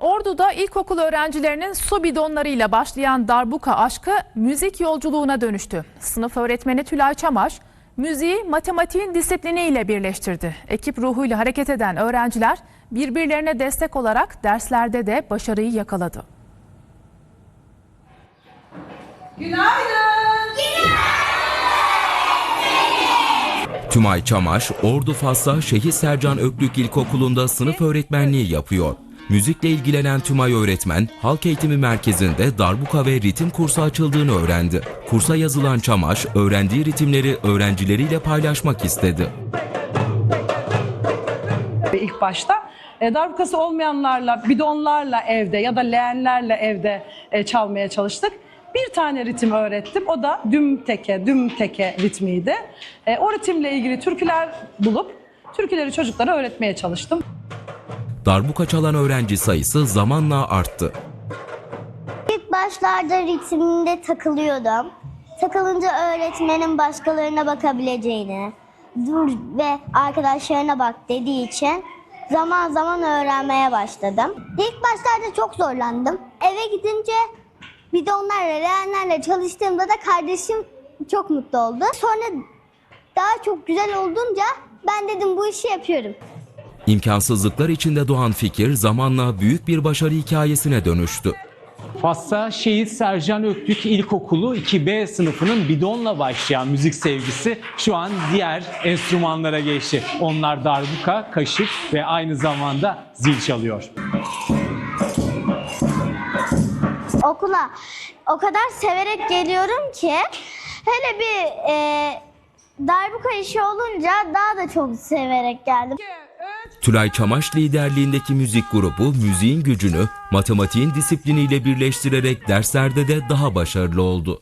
Ordu'da ilkokul öğrencilerinin su bidonlarıyla başlayan darbuka aşkı müzik yolculuğuna dönüştü. Sınıf öğretmeni Tülay Çamaş, müziği matematiğin disipliniyle birleştirdi. Ekip ruhuyla hareket eden öğrenciler birbirlerine destek olarak derslerde de başarıyı yakaladı. Tümay Çamaş, Ordu Fasla Şehit Sercan Öklük İlkokulu'nda sınıf öğretmenliği yapıyor. Müzikle ilgilenen Tümay öğretmen, Halk Eğitimi Merkezi'nde darbuka ve ritim kursu açıldığını öğrendi. Kursa yazılan Çamaş, öğrendiği ritimleri öğrencileriyle paylaşmak istedi. ilk başta. E, darbukası olmayanlarla, bidonlarla evde ya da leğenlerle evde e, çalmaya çalıştık. Bir tane ritim öğrettim. O da düm teke, düm teke ritmiydi. E, o ritimle ilgili türküler bulup türküleri çocuklara öğretmeye çalıştım. Darbuka çalan öğrenci sayısı zamanla arttı. İlk başlarda ritminde takılıyordum. Takılınca öğretmenin başkalarına bakabileceğini, dur ve arkadaşlarına bak dediği için zaman zaman öğrenmeye başladım. İlk başlarda çok zorlandım. Eve gidince bidonlarla, leğenlerle çalıştığımda da kardeşim çok mutlu oldu. Sonra daha çok güzel olduğunca ben dedim bu işi yapıyorum. İmkansızlıklar içinde doğan fikir zamanla büyük bir başarı hikayesine dönüştü. Fas'ta Şehit Sercan Öklük İlkokulu 2B sınıfının bidonla başlayan müzik sevgisi şu an diğer enstrümanlara geçti. Onlar darbuka, kaşık ve aynı zamanda zil çalıyor. okula o kadar severek geliyorum ki hele bir e, darbuka işi olunca daha da çok severek geldim. Tülay Çamaş liderliğindeki müzik grubu müziğin gücünü matematiğin disipliniyle birleştirerek derslerde de daha başarılı oldu.